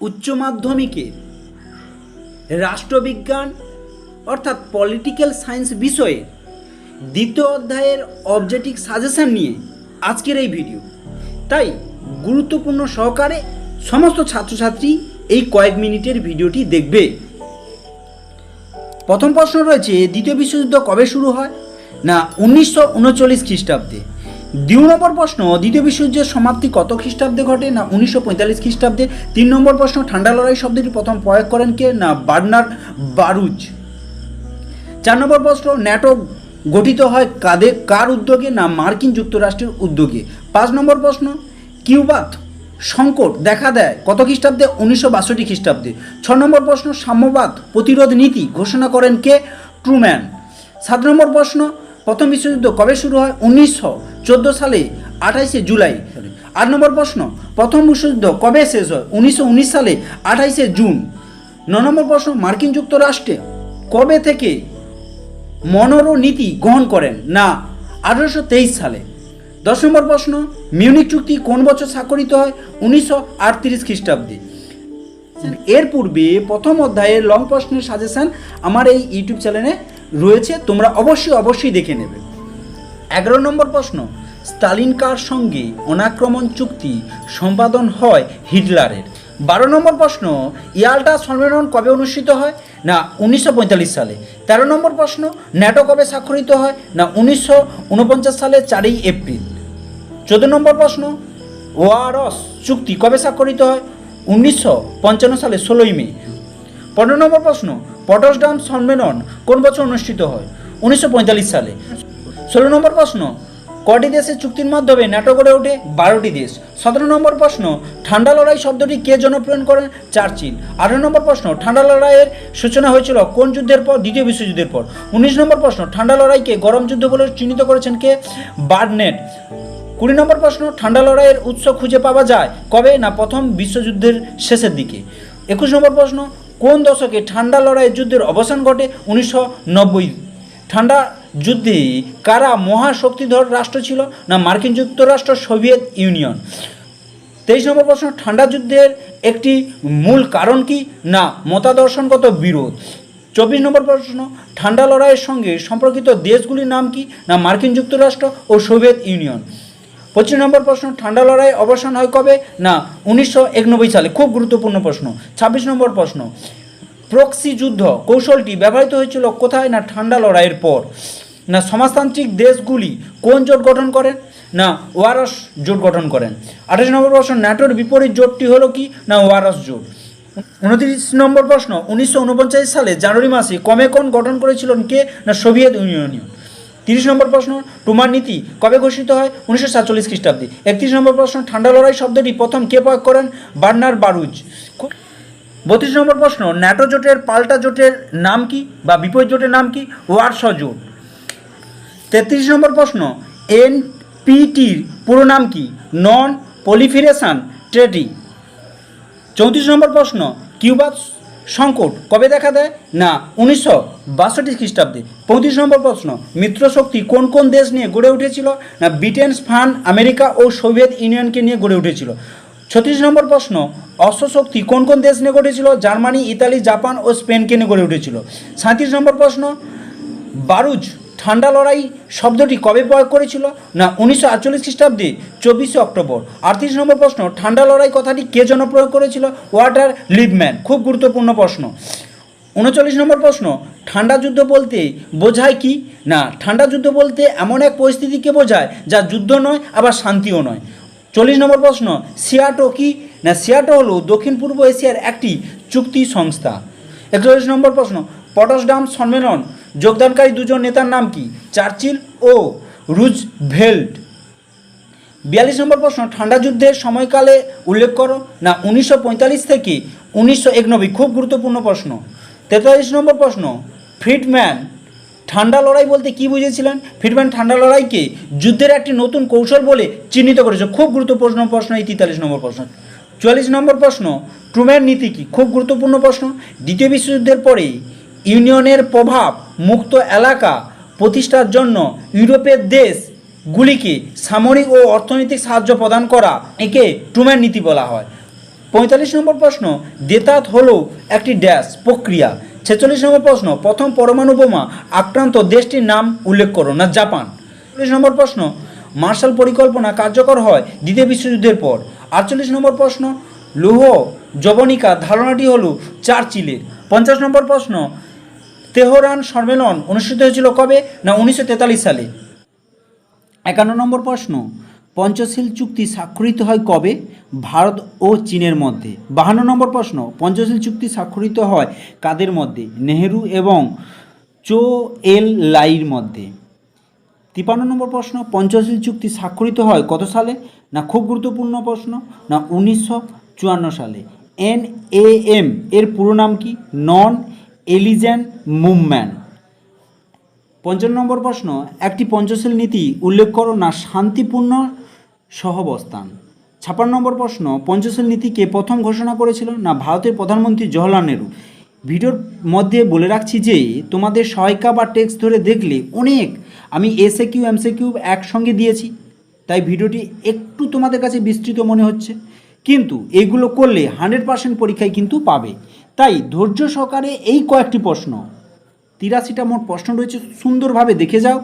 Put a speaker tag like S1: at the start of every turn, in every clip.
S1: উচ্চ মাধ্যমিকে রাষ্ট্রবিজ্ঞান, অর্থাৎ পলিটিক্যাল সায়েন্স বিষয়ে দ্বিতীয় অধ্যায়ের অবজেক্টিভ সাজেশন নিয়ে আজকের এই ভিডিও তাই গুরুত্বপূর্ণ সহকারে সমস্ত ছাত্রছাত্রী এই কয়েক মিনিটের ভিডিওটি দেখবে। প্রথম প্রশ্ন রয়েছে, দ্বিতীয় বিশ্বযুদ্ধ কবে শুরু হয়? না, উনিশশো উনচল্লিশ খ্রিস্টাব্দে। দুই নম্বর প্রশ্ন, দ্বিতীয় বিশ্বযুদ্ধের সমাপ্তি কত খ্রিস্টাব্দে ঘটে? না, উনিশশো পঁয়তাল্লিশ খ্রিস্টাব্দে। তিন নম্বর প্রশ্ন, ঠান্ডা লড়াই শব্দটি প্রথম প্রয়োগ করেন কে? না বার্নার বারুজ। চার নম্বর প্রশ্ন, ন্যাটো গঠিত হয় কাদের, কার উদ্যোগে? না, মার্কিন যুক্তরাষ্ট্রের উদ্যোগে। পাঁচ নম্বর প্রশ্ন, কিউবাত সংকট দেখা দেয় কত খ্রিস্টাব্দে? উনিশশো বাষট্টি খ্রিস্টাব্দে। ছ নম্বর প্রশ্ন, সাম্যবাদ প্রতিরোধ নীতি ঘোষণা করেন কে? ট্রুম্যান। সাত নম্বর প্রশ্ন, প্রথম বিশ্বযুদ্ধ কবে শুরু হয়? উনিশশো চোদ্দ সালে আঠাইশে জুলাই। আট নম্বর প্রশ্ন, প্রথম বিশ্বযুদ্ধ কবে শেষ হয়? উনিশশো উনিশ সালে আঠাইশে জুন। ন নম্বর প্রশ্ন, মার্কিন যুক্তরাষ্ট্রে কবে থেকে মনোরো নীতি গ্রহণ করেন? না, আঠারোশো তেইশ সালে। দশ নম্বর প্রশ্ন মিউনিক চুক্তি কোন বছর স্বাক্ষরিত হয়? উনিশশো আটত্রিশ খ্রিস্টাব্দে। এর পূর্বে প্রথম অধ্যায়ের লং প্রশ্নের সাজেশন আমার এই ইউটিউব চ্যানেলে রয়েছে, তোমরা অবশ্যই অবশ্যই দেখে নেবে। এগারো নম্বর প্রশ্ন স্টালিনকার সঙ্গে অনাক্রমণ চুক্তি সম্পাদন হয় হিটলারের? বারো নম্বর প্রশ্ন, ইয়াল্টা সম্মেলন কবে অনুষ্ঠিত হয়? না, উনিশশো পঁয়তাল্লিশ সালে। তেরো নম্বর প্রশ্ন, ন্যাটো কবে স্বাক্ষরিত হয়? না, উনিশশো উনপঞ্চাশ সালে চারই এপ্রিল। চোদ্দ নম্বর প্রশ্ন, ওয়ারস চুক্তি কবে স্বাক্ষরিত হয়? উনিশশো পঞ্চান্ন সালে ষোলোই মে। পনেরো নম্বর প্রশ্ন পটসডাম সম্মেলন কোন বছর অনুষ্ঠিত হয়? উনিশশো পঁয়তাল্লিশ সালে। ষোলো নম্বর প্রশ্ন, কটি দেশের চুক্তির মাধ্যমে ন্যাটো গড়ে ওঠে বারোটি দেশ? সতেরো নম্বর প্রশ্ন, ঠান্ডা লড়াই শব্দটি কে জনপ্রিয়ন করেন? চার্চিল আঠারো নম্বর প্রশ্ন, ঠান্ডা লড়াইয়ের সূচনা হয়েছিল কোন যুদ্ধের পর? দ্বিতীয় বিশ্বযুদ্ধের পর। উনিশ নম্বর প্রশ্ন, ঠান্ডা লড়াইকে গরম যুদ্ধ বলে চিহ্নিত করেছেন কে? বার্নেট। কুড়ি নম্বর প্রশ্ন, ঠান্ডা লড়াইয়ের উৎস খুঁজে পাওয়া যায় কবে না প্রথম বিশ্বযুদ্ধের শেষের দিকে? একুশ নম্বর প্রশ্ন, কোন দশকে ঠান্ডা লড়াইয়ের যুদ্ধের অবসান ঘটে? উনিশশো নব্বই। ঠান্ডা যুদ্ধে কারা মহাশক্তিধর রাষ্ট্র ছিল না মার্কিন যুক্তরাষ্ট্র সোভিয়েত ইউনিয়ন? তেইশ নম্বর প্রশ্ন, ঠান্ডা যুদ্ধের একটি মূল কারণ কি না মতাদর্শনগত বিরোধ? চব্বিশ নম্বর প্রশ্ন, ঠান্ডা লড়াইয়ের সঙ্গে সম্পর্কিত দেশগুলির নাম কি না মার্কিন যুক্তরাষ্ট্র ও সোভিয়েত ইউনিয়ন? পঁচিশ নম্বর প্রশ্ন, ঠান্ডা লড়াই অবসান হয় কবে না উনিশশো একানব্বই সালে? খুব গুরুত্বপূর্ণ প্রশ্ন। ছাব্বিশ নম্বর প্রশ্ন, প্রক্সি যুদ্ধ কৌশলটি ব্যবহৃত হয়েছিল কোথায় না ঠান্ডা লড়াইয়ের পর? না সমাজতান্ত্রিক দেশগুলি কোন জোট গঠন করেন? না ওয়ারস জোট গঠন করেন। আঠাশ নম্বর প্রশ্ন ন্যাটোর বিপরীত জোটটি হলো কি? না ওয়ারস জোট। উনত্রিশ নম্বর প্রশ্ন, উনিশশো উনপঞ্চাশ সালে জানুয়ারি মাসে কমেকন গঠন করেছিলেন কে? না সোভিয়েত ইউনিয়ন। তিরিশ নম্বর প্রশ্ন, টুমার নীতি কবে ঘোষিত হয়? উনিশশো সাতচল্লিশ খ্রিস্টাব্দে। একত্রিশ নম্বর প্রশ্ন, ঠান্ডা লড়াই শব্দটি প্রথম কে প্রয়োগ করেন? Bernard Baruch. বত্রিশ নম্বর প্রশ্ন, ন্যাটো জোটের পাল্টা জোটের নাম কি? বা বিপরীত জোটের নাম কি? ওয়ারশ জোট। তেত্রিশ নম্বর প্রশ্ন এনপিটির পুরো নাম কি? Non proliferation treaty. চৌত্রিশ নম্বর প্রশ্ন কিউবা সংকট কবে দেখা দেয়? না, উনিশশো বাষট্টি খ্রিস্টাব্দে। পঁয়ত্রিশ নম্বর প্রশ্ন মিত্রশক্তি কোন কোন দেশ নিয়ে গড়ে উঠেছিল? না, ব্রিটেন ফ্রান্স আমেরিকা ও সোভিয়েত ইউনিয়নকে নিয়ে গড়ে উঠেছিল। ছত্রিশ নম্বর প্রশ্ন অস্ত্রশক্তি কোন কোন দেশ নিয়ে গড়েছিল? জার্মানি, ইতালি, জাপান ও স্পেনকে নিয়ে গড়ে উঠেছিল। সাঁত্রিশ নম্বর প্রশ্ন, বারুজ ঠান্ডা লড়াই শব্দটি কবে প্রয়োগ করেছিল? না, উনিশশো আটচল্লিশ খ্রিস্টাব্দে, চব্বিশে অক্টোবর। আটত্রিশ নম্বর প্রশ্ন, ঠান্ডা লড়াই কথাটি কে জনপ্রয়োগ করেছিল? ওয়াটার লিভম্যান খুব গুরুত্বপূর্ণ প্রশ্ন। উনচল্লিশ নম্বর প্রশ্ন, ঠান্ডা যুদ্ধ বলতে বোঝায় কি? না, ঠান্ডা যুদ্ধ বলতে এমন এক পরিস্থিতিকে বোঝায় যা যুদ্ধ নয়, আবার শান্তিও নয়। চল্লিশ নম্বর প্রশ্ন, সিয়াটো কি? না, সিয়াটো হলো দক্ষিণ পূর্ব এশিয়ার একটি চুক্তি সংস্থা। একচল্লিশ নম্বর প্রশ্ন পটসডাম সম্মেলন যোগদানকারী দুজন নেতার নাম কি? চার্চিল ও রুজভেল্ট। বিয়াল্লিশ নম্বর প্রশ্ন, ঠান্ডা যুদ্ধের সময়কালে উল্লেখ করো না উনিশশো পঁয়তাল্লিশ থেকে উনিশশো খুব গুরুত্বপূর্ণ প্রশ্ন। তেতাল্লিশ নম্বর প্রশ্ন, ফ্রিডম্যান ঠান্ডা লড়াই বলতে কি বুঝেছিলেন? ফ্রিডম্যান ঠান্ডা লড়াইকে যুদ্ধের একটি নতুন কৌশল বলে চিহ্নিত করেছে। খুব গুরুত্বপূর্ণ প্রশ্ন এই তেতাল্লিশ নম্বর প্রশ্ন। চুয়াল্লিশ নম্বর প্রশ্ন, ট্রুম্যান নীতি কি? খুব গুরুত্বপূর্ণ প্রশ্ন। দ্বিতীয় বিশ্বযুদ্ধের পরে ইউনিয়নের প্রভাব মুক্ত এলাকা প্রতিষ্ঠার জন্য ইউরোপের দেশগুলিকে সামরিক ও অর্থনৈতিক সাহায্য প্রদান করা একে ট্রুম্যান নীতি বলা হয়। পঁয়তাল্লিশ নম্বর প্রশ্ন, দেতাত হল একটি ড্যাশ, প্রক্রিয়া। ছেচল্লিশ নম্বর প্রশ্ন, প্রথম পরমাণু বোমা আক্রান্ত দেশটির নাম উল্লেখ করো না, জাপান। চল্লিশ নম্বর প্রশ্ন, মার্শাল পরিকল্পনা কার্যকর হয় দ্বিতীয় বিশ্বযুদ্ধের পর। আটচল্লিশ নম্বর প্রশ্ন, লৌহ জবনিকা ধারণাটি হলো চার্চিলের। পঞ্চাশ নম্বর প্রশ্ন তেহরান সম্মেলন অনুষ্ঠিত হয়েছিল কবে? না, উনিশশো তেতাল্লিশ সালে। একান্ন নম্বর প্রশ্ন, পঞ্চশীল চুক্তি স্বাক্ষরিত হয় কবে? ভারত ও চীনের মধ্যে। বাহান্ন নম্বর প্রশ্ন, পঞ্চশীল চুক্তি স্বাক্ষরিত হয় কাদের মধ্যে? নেহেরু এবং চো এল লাইর মধ্যে। তিপান্ন নম্বর প্রশ্ন, পঞ্চশীল চুক্তি স্বাক্ষরিত হয় কত সালে? না, খুব গুরুত্বপূর্ণ প্রশ্ন। না, উনিশশো চুয়ান্ন সালে। এন এ এম, এর পুরো নাম কি? নন এলিজেন্ট মুভমেন্ট পঞ্চান্ন নম্বর প্রশ্ন, একটি পঞ্চশীল নীতি উল্লেখ করো না শান্তিপূর্ণ সহবস্থান। ছাপ্পান্ন নম্বর প্রশ্ন, পঞ্চশীল নীতিকে প্রথম ঘোষণা করেছিল না ভারতের প্রধানমন্ত্রী জওহরলাল নেহরু? ভিডিওর মধ্যে বলে রাখছি যে, তোমাদের সহায়িকা বা টেক্সট ধরে দেখলে অনেক আমি এসে কিউ এমসে কিউ একসঙ্গে দিয়েছি, তাই ভিডিওটি একটু তোমাদের কাছে বিস্তৃত মনে হচ্ছে। কিন্তু এগুলো করলে হান্ড্রেড পার্সেন্ট পরীক্ষায় কিন্তু পাবে। তাই ধৈর্য সহকারে এই কয়েকটি প্রশ্ন। তিরাশিটা মোট প্রশ্ন রয়েছে, সুন্দরভাবে দেখে যাও।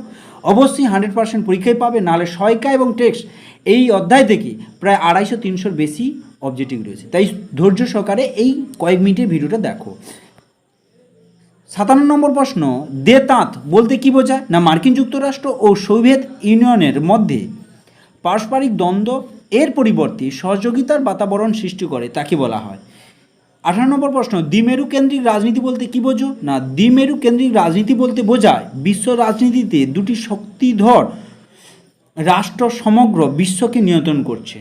S1: অবশ্যই হান্ড্রেড পার্সেন্ট পরীক্ষায় পাবে, নাহলে সহায়িকা এবং টেক্সট এই অধ্যায় থেকে প্রায় আড়াইশো তিনশোর বেশি অবজেক্টিভ রয়েছে। তাই ধৈর্য সহকারে এই কয়েক মিনিটের ভিডিওটা দেখো। সাতান্ন নম্বর প্রশ্ন, দে তাঁত বলতে কি বোঝায়? না মার্কিন যুক্তরাষ্ট্র ও সোভিয়েত ইউনিয়নের মধ্যে পারস্পরিক দ্বন্দ্ব এর পরিবর্তে সহযোগিতার বাতাবরণ সৃষ্টি করে, তাকে বলা হয়। আঠারো নম্বর প্রশ্ন, দ্বিমেরু কেন্দ্রিক রাজনীতি বলতে কি বোঝো? না, দ্বিমেরু কেন্দ্রিক রাজনীতি বলতে বোঝায় বিশ্ব রাজনীতিতে দুটি শক্তিধর রাষ্ট্র সমগ্র বিশ্বকে নিয়ন্ত্রণ করছে।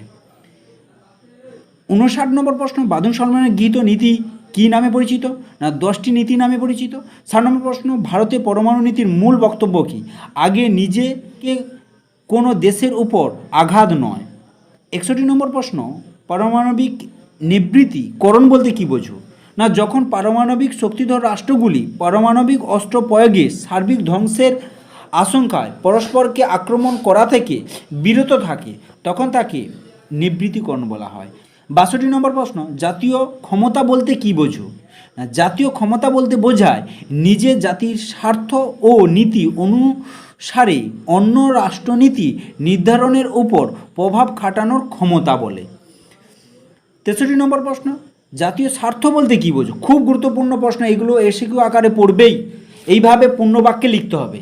S1: উনষাট নম্বর প্রশ্ন, বাদন সলমানের গীত নীতি কী নামে পরিচিত? না, দশটি নীতি নামে পরিচিত। ষাট নম্বর প্রশ্ন, ভারতে পরমাণু নীতির মূল বক্তব্য কী? আগে নিজেকে কোনো দেশের উপর আঘাত নয়। একষট্টি নম্বর প্রশ্ন, পারমাণবিক নিবৃত্তি করণ বলতে কী বোঝো? না, যখন পারমাণবিক শক্তিধর রাষ্ট্রগুলি পারমাণবিক অস্ত্র প্রয়োগে সার্বিক ধ্বংসের আশঙ্কায় পরস্পরকে আক্রমণ করা থেকে বিরত থাকে, তখন তাকে নিবৃত্তিকরণ বলা হয়। বাষট্টি নম্বর প্রশ্ন, জাতীয় ক্ষমতা বলতে কী বোঝো? না, জাতীয় ক্ষমতা বলতে বোঝায় নিজের জাতির স্বার্থ ও নীতি অনুসারে অন্য রাষ্ট্রনীতি নির্ধারণের উপর প্রভাব খাটানোর ক্ষমতা বলে। তেষট্টি নম্বর প্রশ্ন, জাতীয় স্বার্থ বলতে কী বোঝো? খুব গুরুত্বপূর্ণ প্রশ্ন, এগুলো এসিকিউ আকারে পড়বেই। এইভাবে পূর্ণ বাক্যে লিখতে হবে।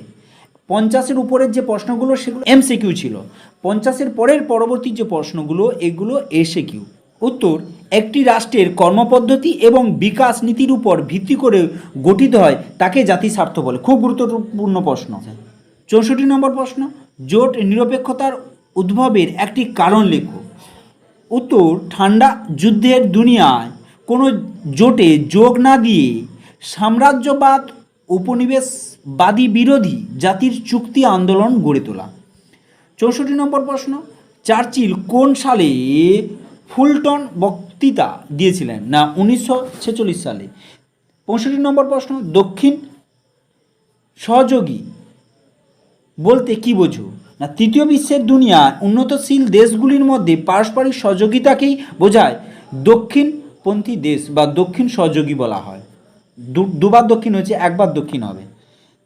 S1: পঞ্চাশের উপরের যে প্রশ্নগুলো, সেগুলো এমসিকিউ ছিল। পঞ্চাশের পরের পরবর্তী যে প্রশ্নগুলো, এগুলো এসে কিউ উত্তর, একটি রাষ্ট্রের কর্মপদ্ধতি এবং বিকাশ নীতির উপর ভিত্তি করে গঠিত হয়, তাকে জাতি স্বার্থ বলে। খুব গুরুত্বপূর্ণ প্রশ্ন। চৌষট্টি নম্বর প্রশ্ন, জোট নিরপেক্ষতার উদ্ভবের একটি কারণ লেখো। উত্তর, ঠান্ডা যুদ্ধের দুনিয়ায় কোনো জোটে যোগ না দিয়ে সাম্রাজ্যবাদ, উপনিবেশবাদী বিরোধী জাতির চুক্তি আন্দোলন গড়ে তোলা। চৌষট্টি নম্বর প্রশ্ন, চার্চিল কোন সালে ফুলটন বক্তৃতা দিয়েছিলেন? না, উনিশশো ছেচল্লিশ সালে। পঁয়ষট্টি নম্বর প্রশ্ন, দক্ষিণ সহযোগী বলতে কি বোঝো? না, তৃতীয় বিশ্বের দুনিয়া উন্নতশীল দেশগুলির মধ্যে পারস্পরিক সহযোগিতাকেই বোঝায় দক্ষিণপন্থী দেশ বা দক্ষিণ সহযোগী বলা হয়। দুবার দক্ষিণ হয়েছে, একবার দক্ষিণ হবে।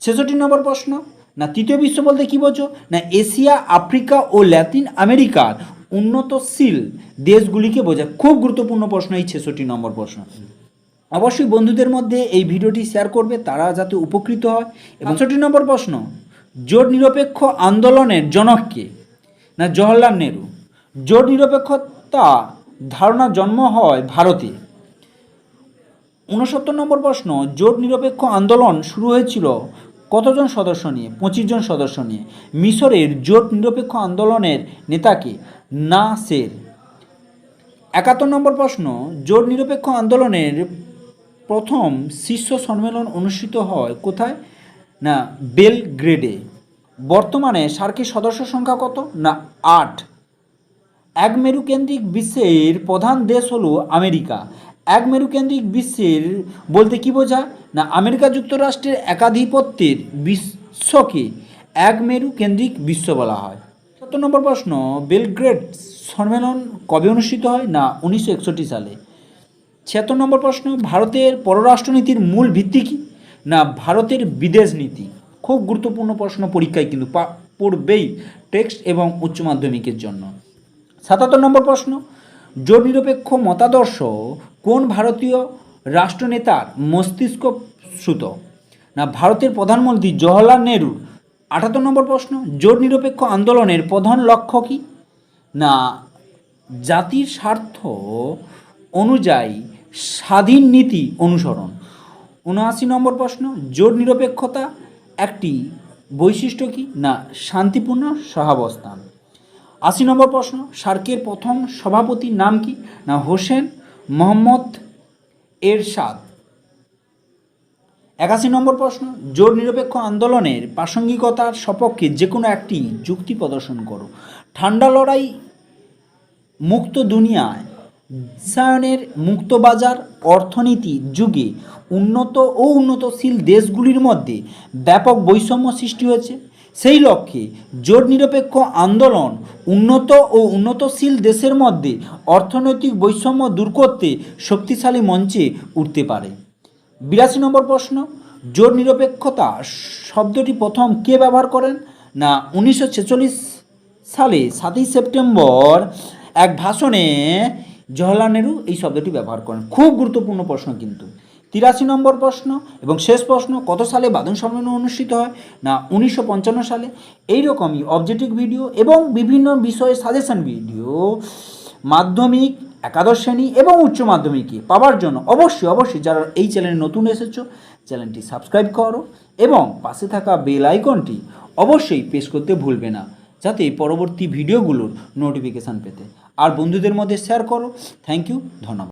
S1: ছেষট্টি নম্বর প্রশ্ন, না, তৃতীয় বিশ্ব বলতে কি বোঝো? না, এশিয়া, আফ্রিকা ও ল্যাতিন আমেরিকার উন্নতশীল দেশগুলিকে বোঝায়। খুব গুরুত্বপূর্ণ প্রশ্ন এই ছেষট্টি নম্বর প্রশ্ন। অবশ্যই বন্ধুদের মধ্যে এই ভিডিওটি শেয়ার করবে, তারা যাতে উপকৃত হয়। এবং নম্বর প্রশ্ন জোট নিরপেক্ষ আন্দোলনের জনককে না, জওহরলাল নেহরু। জোট নিরপেক্ষতা ধারণা জন্ম হয় ভারতে। উনসত্তর নম্বর প্রশ্ন জোট নিরপেক্ষ আন্দোলন শুরু হয়েছিল কতজন সদস্য নিয়ে? পঁচিশ জন সদস্য নিয়ে। মিশরের জোট নিরপেক্ষ আন্দোলনের নেতাকে না, সের। একাত্তর নম্বর প্রশ্ন জোট নিরপেক্ষ আন্দোলনের প্রথম শীর্ষ সম্মেলন অনুষ্ঠিত হয় কোথায়? না বেলগ্রেডে বর্তমানে সার্কের সদস্য সংখ্যা কত? না, আট। এক মেরুকেন্দ্রিক বিশ্বের প্রধান দেশ হলো আমেরিকা। এক মেরুকেন্দ্রিক বিশ্বের বলতে কি বোঝায়? না, আমেরিকা যুক্তরাষ্ট্রের একাধিপত্যের বিশ্বকে এক মেরুকেন্দ্রিক বিশ্ব বলা হয়। সত্তর নম্বর প্রশ্ন বেলগ্রেড সম্মেলন কবে অনুষ্ঠিত হয়? না, উনিশশো একষট্টি সালে। ছিয়াত্তর নম্বর প্রশ্ন, ভারতের পররাষ্ট্রনীতির মূল ভিত্তি কী? না, ভারতের বিদেশ নীতি। খুব গুরুত্বপূর্ণ প্রশ্ন পরীক্ষায় কিন্তু পড়বেই টেক্সট এবং উচ্চ মাধ্যমিকের জন্য। সাতাত্তর নম্বর প্রশ্ন জোট নিরপেক্ষ মতাদর্শ কোন ভারতীয় রাষ্ট্রনেতার মস্তিষ্ক শ্রুত? না, ভারতের প্রধানমন্ত্রী জওহরলাল নেহরু। আটাত্তর নম্বর প্রশ্ন জোট নিরপেক্ষ আন্দোলনের প্রধান লক্ষ্য কী? না, জাতির স্বার্থ অনুযায়ী স্বাধীন নীতি অনুসরণ। উনআশি নম্বর প্রশ্ন, জোট নিরপেক্ষতা একটি বৈশিষ্ট্য কি? না, শান্তিপূর্ণ সহাবস্থান। আশি নম্বর প্রশ্ন, সার্কের প্রথম সভাপতির নাম কি? না, হোসেন মোহাম্মদ এরশাদ। একাশি নম্বর প্রশ্ন, জোট নিরপেক্ষ আন্দোলনের প্রাসঙ্গিকতার সপক্ষে যে কোনো একটি যুক্তি প্রদর্শন করো। ঠান্ডা লড়াই মুক্ত দুনিয়ায় বিশ্বায়নের মুক্তবাজার অর্থনীতি যুগে উন্নত ও উন্নতশীল দেশগুলির মধ্যে ব্যাপক বৈষম্য সৃষ্টি হয়েছে। সেই লক্ষ্যে জোট নিরপেক্ষ আন্দোলন উন্নত ও উন্নতশীল দেশের মধ্যে অর্থনৈতিক বৈষম্য দূর করতে শক্তিশালী মঞ্চে উঠতে পারে। বিরাশি নম্বর প্রশ্ন, জোট নিরপেক্ষতা শব্দটি প্রথম কে ব্যবহার করেন? না, উনিশশো ছেচল্লিশ সালে সাতই সেপ্টেম্বর এক ভাষণে জওহরলাল নেহরু এই শব্দটি ব্যবহার করেন। খুব গুরুত্বপূর্ণ প্রশ্ন কিন্তু। তিরাশি নম্বর প্রশ্ন এবং শেষ প্রশ্ন, কত সালে বাদন সম্মেলন অনুষ্ঠিত হয়? না, উনিশশো পঞ্চান্ন সালে। এইরকমই অবজেক্টিভ ভিডিও এবং বিভিন্ন বিষয়ে সাজেশন ভিডিও মাধ্যমিক, একাদশ শ্রেণি এবং উচ্চ মাধ্যমিকে পাওয়ার জন্য অবশ্যই অবশ্যই যারা এই চ্যানেলে নতুন এসেছ চ্যানেলটি সাবস্ক্রাইব করো এবং পাশে থাকা বেল আইকনটি অবশ্যই প্রেস করতে ভুলবে না। যাতে পরবর্তী ভিডিওগুলোর নোটিফিকেশান পেতে। আর বন্ধুদের মধ্যে শেয়ার করো। থ্যাংক ইউ ধন্যবাদ।